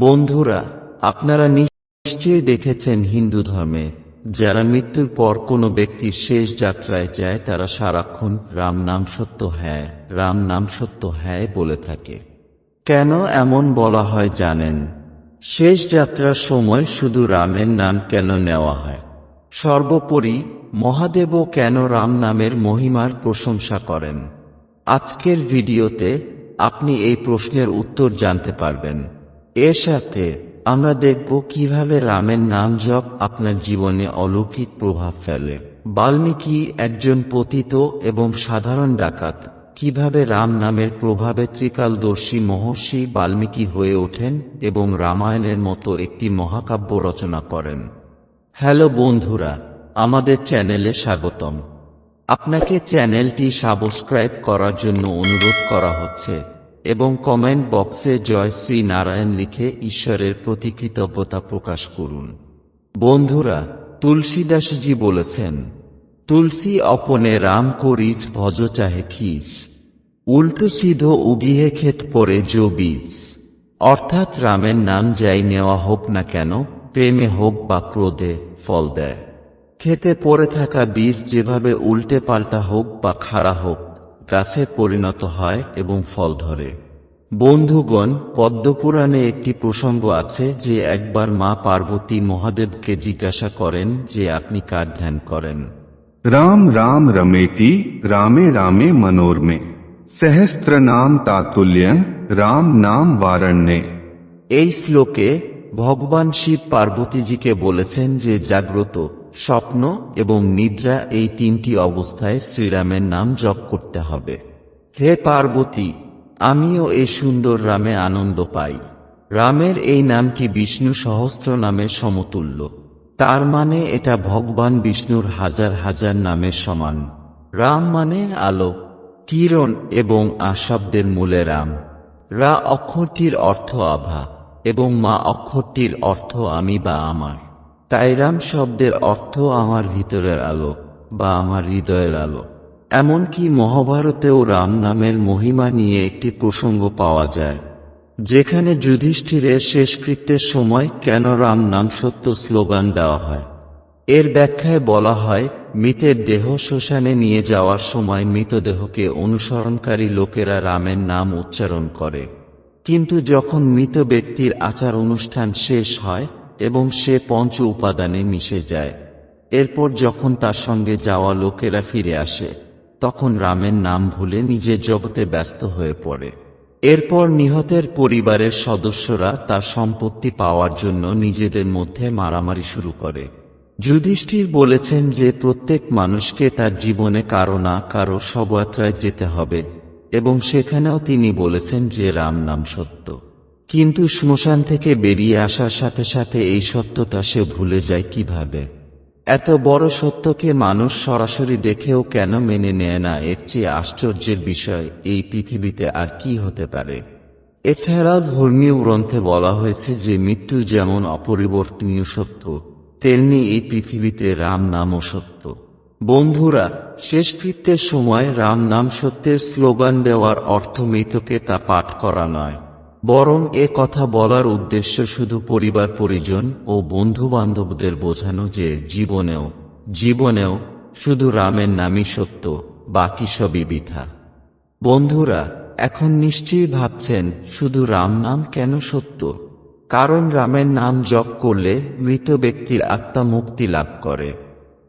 বন্ধুরা, আপনারা নিশ্চয়ই দেখেছেন হিন্দু ধর্মে, যারা মৃত্যুর পর কোনো ব্যক্তির শেষ যাত্রায় যায়, তারা সারাক্ষণ রাম নাম সত্য হ্যাঁ রাম নাম সত্য হ্যাঁ বলে থাকে। কেন এমন বলা হয় জানেন? শেষ যাত্রার সময় শুধু রামের নাম কেন নেওয়া হয়? সর্বোপরি, মহাদেবও কেন রাম নামের মহিমার প্রশংসা করেন? আজকের ভিডিওতে আপনি এই প্রশ্নের উত্তর জানতে পারবেন। এর সাথে আমরা দেখব কীভাবে রামের নাম জপ আপনার জীবনে অলৌকিক প্রভাব ফেলে। বাল্মীকি একজন পতিত এবং সাধারণ ডাকাত। কীভাবে রাম নামের প্রভাবে ত্রিকালদর্শী মহর্ষি বাল্মীকি হয়ে ওঠেন এবং রামায়ণের মতো একটি মহাকাব্য রচনা করেন। হ্যালো বন্ধুরা, আমাদের চ্যানেলে স্বাগতম। আপনাকে চ্যানেলটি সাবস্ক্রাইব করার জন্য অনুরোধ করা হচ্ছে। এবং কমেন্ট বক্সে জয় শ্রী নারায়ণ লিখে ঈশ্বরের প্রতি কৃতজ্ঞতা প্রকাশ করুন। বন্ধুরা, তুলসীদাসজি বলেছেন, তুলসী অপনে রাম করিজ ভজ চাহে খিজ উল্টো সিধো উগিয়ে ক্ষেত পরে জো বীজ অর্থাৎ রামের নাম যাই নেওয়া হোক না কেন, প্রেমে হোক বা ক্রোধে ফল দেয়। খেতে পড়ে থাকা বীজ যেভাবে উল্টে পাল্টা হোক বা খাড়া হোক গাছে পরিণত হয় এবং ফল ধরে। বন্ধুগণ পদ্মপুরাণে একটি প্রসঙ্গ আছে যে একবার মা পার্বতী মহাদেবকে জিজ্ঞাসা করেন যে আপনি কার ধ্যান করেন। রাম রাম রমেতি রামে রামে মনোরমে সহস্র নাম তাতুল্যন রাম নাম বারণ্যে। এই শ্লোকে ভগবান শিব পার্বতীজিকে বলেছেন যে জাগ্রত স্বপ্ন এবং নিদ্রা এই তিনটি অবস্থায় শ্রীরামের নাম জপ করতে হবে। হে পার্বতী, আমিও এই সুন্দর রামে আনন্দ পাই। রামের এই নামটি বিষ্ণু সহস্র নামের সমতুল্য। তার মানে এটা ভগবান বিষ্ণুর হাজার হাজার নামের সমান। রাম মানে আলো, কিরণ এবং আশব্দের মূলে রাম। রা অক্ষরটির অর্থ আভা এবং মা অক্ষরটির অর্থ আমি বা আমার। তাই রাম শব্দের অর্থ আমার ভিতরের আলো বা আমার হৃদয়ের আলো। এমনকি মহাভারতেও রাম নামের মহিমা নিয়ে একটি প্রসঙ্গ পাওয়া যায়, যেখানে যুধিষ্ঠিরের শেষকৃত্যের সময় কেন রাম নাম সত্য স্লোগান দেওয়া হয়। এর ব্যাখ্যায় বলা হয়, মৃতের দেহ শ্মশানে নিয়ে যাওয়ার সময় মৃতদেহকে অনুসরণকারী লোকেরা রামের নাম উচ্চারণ করে। কিন্তু যখন মৃত ব্যক্তির আচার অনুষ্ঠান শেষ হয় এবং সে পঞ্চ উপাদানে মিশে যায়। এরপর যখন তার সঙ্গে যাওয়া লোকেরা ফিরে আসে, তখন রামের নাম ভুলে নিজের জগতে ব্যস্ত হয়ে পড়ে। এরপর নিহতের পরিবারের সদস্যরা তার সম্পত্তি পাওয়ার জন্য নিজেদের মধ্যে মারামারি শুরু করে। যুধিষ্ঠির বলেছেন যে প্রত্যেক মানুষকে তার জীবনে কারও না কারও শবযাত্রায় যেতে হবে, এবং সেখানেও তিনি বলেছেন যে রাম নাম সত্য। কিন্তু শ্মশান থেকে বেরিয়ে আসার সাথে সাথে এই সত্যটা সে ভুলে যায় কীভাবে? এত বড় সত্যকে মানুষ সরাসরি দেখেও কেন মেনে নেয় না এর চেয়ে আশ্চর্যের বিষয়, এই পৃথিবীতে আর কি হতে পারে? এছাড়াও ধর্মীয় গ্রন্থে বলা হয়েছে যে মৃত্যু যেমন অপরিবর্তনীয় সত্য, তেমনি এই পৃথিবীতে রাম নামও সত্য। বন্ধুরা শেষকৃত্যের সময় রাম নাম সত্যের স্লোগান দেওয়ার অর্থ মৃতকে তা পাঠ করা নয়। বরং এ কথা বলার উদ্দেশ্য শুধু পরিবার পরিজন ও বন্ধু বান্ধবদের বোঝানো যে জীবনেও জীবনেও শুধু রামের নামই সত্য, বাকি সবই বৃথা। বন্ধুরা, এখন নিশ্চয়ই ভাবছেন, শুধু রাম নাম কেন সত্য? কারণ রামের নাম জপ করলে মৃত ব্যক্তির আত্মা মুক্তি লাভ করে।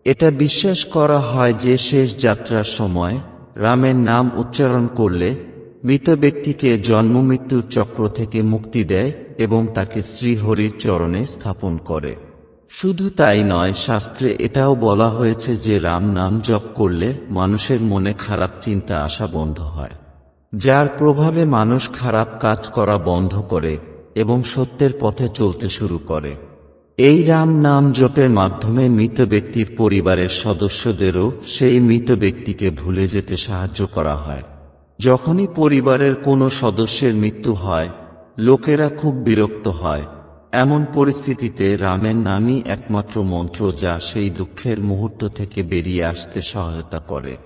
এটা বিশ্বাস করা হয় যে শেষ যাত্রার সময় রামের নাম উচ্চারণ করলে মৃত ব্যক্তিকে জন্ম মৃত্যুর চক্র থেকে মুক্তি দেয় এবং তাকে শ্রীহরির চরণে স্থাপন করে। শুধু তাই নয়, শাস্ত্রে এটাও বলা হয়েছে যে রাম নাম জপ করলে মানুষের মনে খারাপ চিন্তা আসা বন্ধ হয়। যার প্রভাবে মানুষ খারাপ কাজ করা বন্ধ করে এবং সত্যের পথে চলতে শুরু করে। এই রাম নাম জপের মাধ্যমে মৃত ব্যক্তির পরিবারের সদস্যদেরও সেই মৃত ব্যক্তিকে ভুলে যেতে সাহায্য করা হয়। যখনই পরিবারের কোনো সদস্যের মৃত্যু হয়, লোকেরা খুব বিরক্ত হয়। এমন পরিস্থিতিতে রামের নামই একমাত্র মন্ত্র যা সেই দুঃখের মুহূর্ত থেকে বেরিয়ে আসতে সহায়তা করে।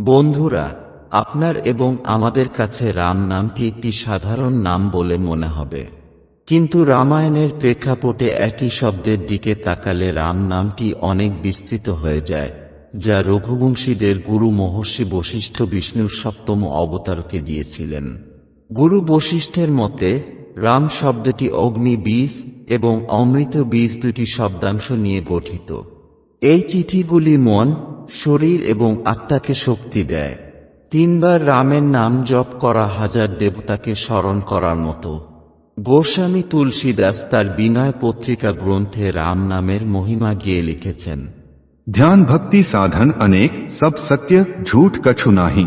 বন্ধুরা, আপনার এবং আমাদের কাছে রাম নামটি একটি সাধারণ নাম বলে মনে হবে। কিন্তু রামায়ণের প্রেক্ষাপটে একই শব্দের দিকে তাকালে রাম নামটি অনেক বিস্তৃত হয়ে যায়। যা রঘুবংশীদের গুরু মহর্ষি বশিষ্ঠ বিষ্ণুর সপ্তম অবতারকে দিয়েছিলেন। গুরু বশিষ্ঠের মতে, রাম শব্দটি অগ্নি বীজ এবং অমৃত বীজ দুটি শব্দাংশ নিয়ে গঠিত। এই চিঠিগুলি মন, শরীর এবং আত্মাকে শক্তি দেয়। তিনবার রামের নাম জপ করা হাজার দেবতাকে স্মরণ করার মতো। গোস্বামী তুলসীদাস তার বিনয় পত্রিকা গ্রন্থে রাম নামের মহিমা গিয়ে লিখেছেন। ધ્યાન ભક્તિ સાધન અનેક સબ સત્ય ઝૂઠ કછુ નાહી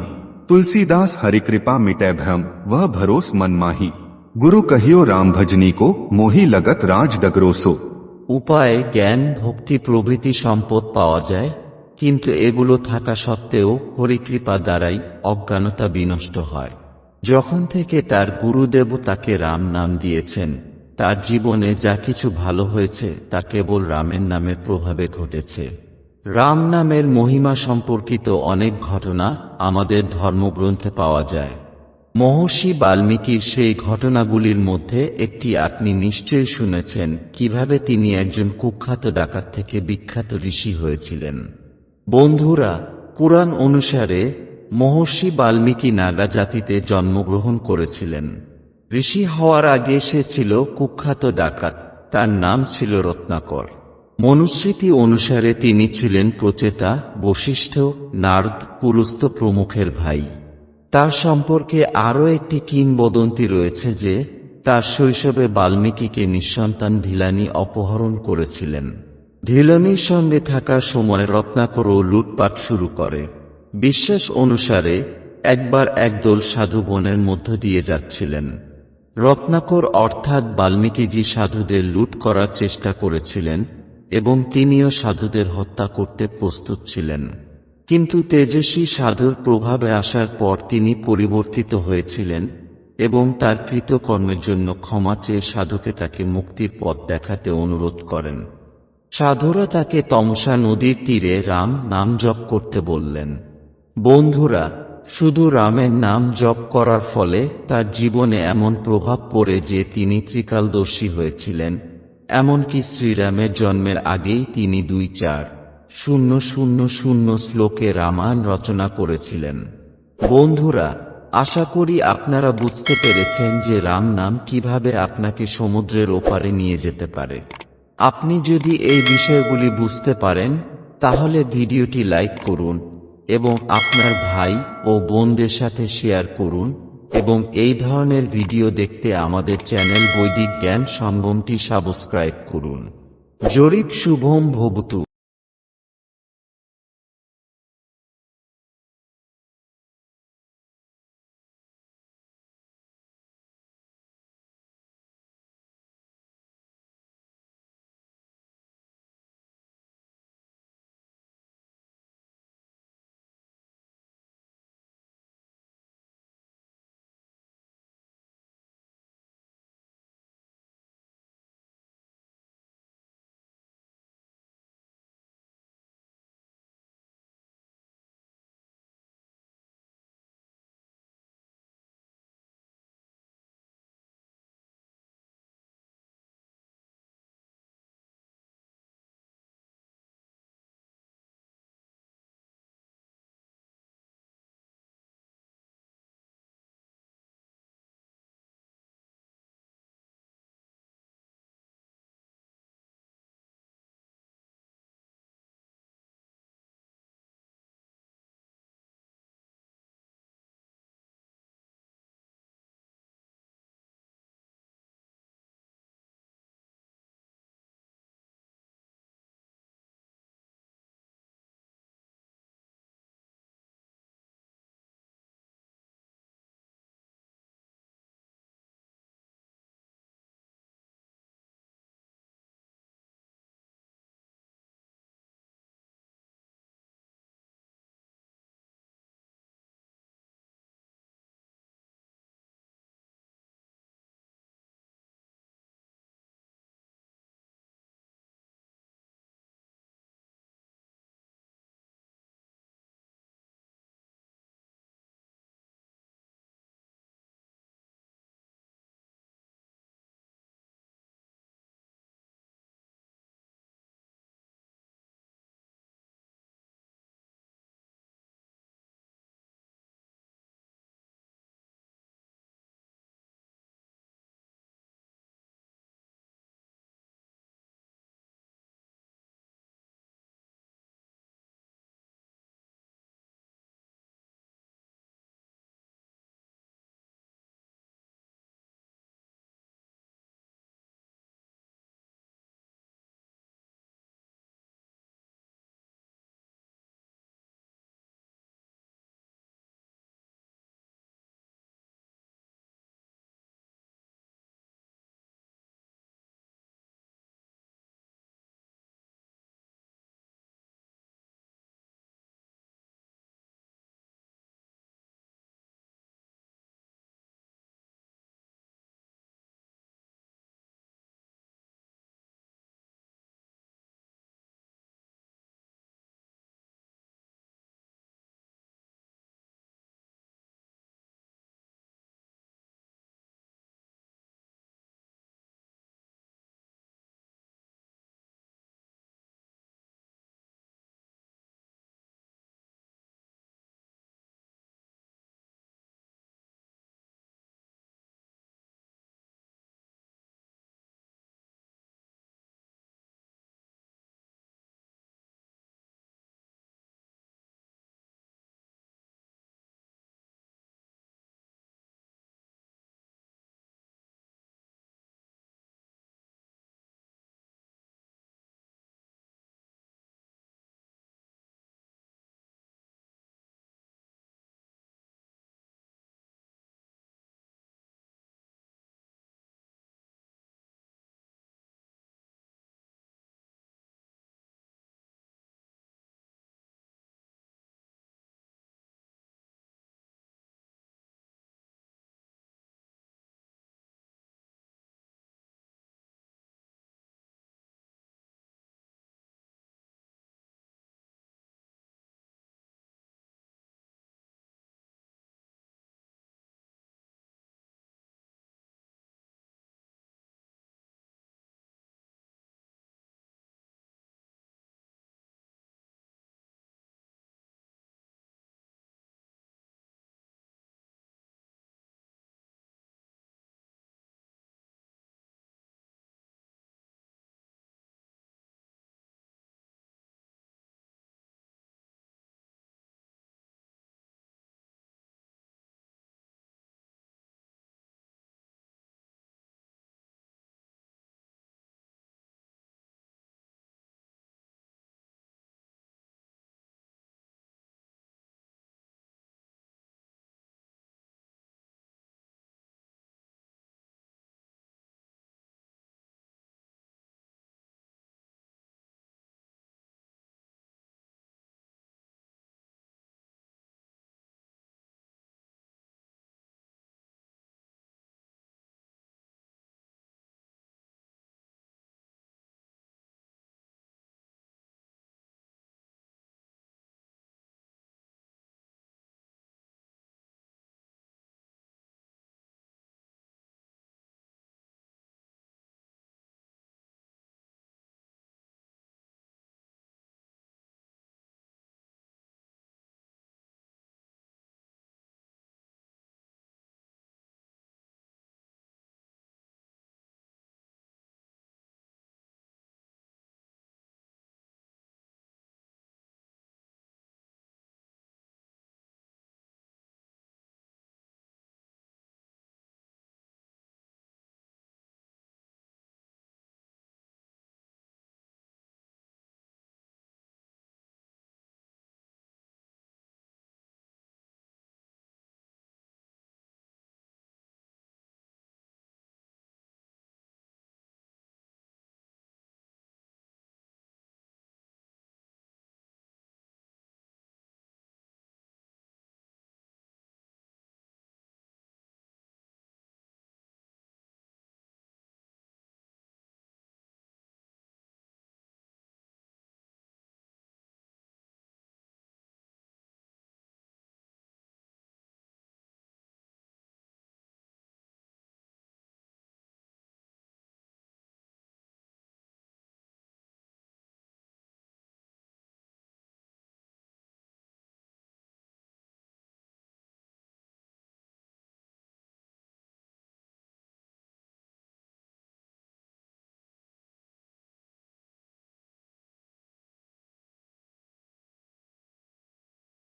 તુલસીદાસ હરિકૃપા મિટે ભયમ વહ ભરોસ મન માહી ગુરુ કહ્યો રામ ભજની કો મોહી લગત રાજ ડગરોસો উপায়ে জ্ঞান ভক্তি প্রভৃতি সম্পদ পাওয়া যায়, কিন্তু এগুলো থাকা সত্ত্বেও হরিকৃপা দ্বারাই অজ্ঞানতা বিনষ্ট হয়। যখন থেকে তার গুরুদেব তাকে রাম নাম দিয়েছেন, তার জীবনে যা কিছু ভালো হয়েছে, তা কেবল রামের নামে প্রভাবে ঘটেছে। রাম নামের মহিমা সম্পর্কিত অনেক ঘটনা আমাদের ধর্মগ্রন্থে পাওয়া যায়। মহর্ষি বাল্মীকির সেই ঘটনাগুলির মধ্যে একটি আপনি নিশ্চয়ই শুনেছেন, কীভাবে তিনি একজন কুখ্যাত ডাকাত থেকে বিখ্যাত ঋষি হয়েছিলেন। বন্ধুরা পুরাণ অনুসারে মহর্ষি বাল্মীকি নাগা জাতিতে জন্মগ্রহণ করেছিলেন। ঋষি হওয়ার আগে সে ছিল কুখ্যাত ডাকাত, তার নাম ছিল রত্নাকর। মনুস্মৃতি অনুসারে তিনি ছিলেন প্রচেতা, বশিষ্ঠ, নারদ পুরস্ত প্রমুখের ভাই। তার সম্পর্কে আরও একটি কিংবদন্তি রয়েছে যে, তার শৈশবে বাল্মীকিকে নিঃসন্তান ভিলানি অপহরণ করেছিলেন। ভিলানির সঙ্গে থাকার সময় রত্নাকরও লুটপাট শুরু করে। বিশ্বাস অনুসারে, একবার একদল সাধু বনের মধ্য দিয়ে যাচ্ছিলেন। রত্নাকর অর্থাৎ বাল্মীকিজি সাধুদের লুট করার চেষ্টা করেছিলেন এবং তিনিও সাধুদের হত্যা করতে প্রস্তুত ছিলেন। কিন্তু তেজস্বী সাধুর প্রভাবে আসার পর তিনি পরিবর্তিত হয়েছিলেন এবং তার কৃতকর্মের জন্য ক্ষমা চেয়ে সাধুকে তাকে মুক্তির পথ দেখাতে অনুরোধ করেন। সাধুরা তাকে তমসা নদীর তীরে রাম নাম জপ করতে বললেন। বন্ধুরা, শুধু রামের নাম জপ করার ফলে তার জীবনে এমন প্রভাব পড়ে যে তিনি ত্রিকালদর্শী হয়েছিলেন। এমনকি শ্রীরামের জন্মের আগেই তিনি দুই চার শূন্য শূন্য শূন্য শ্লোকে রামায়ণ রচনা করেছিলেন। বন্ধুরা, আশা করি আপনারা বুঝতে পেরেছেন যে রাম নাম কীভাবে আপনাকে সমুদ্রের ওপারে নিয়ে যেতে পারে। আপনি যদি এই বিষয়গুলি বুঝতে পারেন, তাহলে ভিডিওটি লাইক করুন এবং আপনার ভাই ও বোনদের সাথে শেয়ার করুন। এবং এই ধরনের ভিডিও দেখতে আমাদের চ্যানেল বৈদিক জ্ঞান সঙ্গমটি সাবস্ক্রাইব করুন। জরিপ শুভম ভবতু।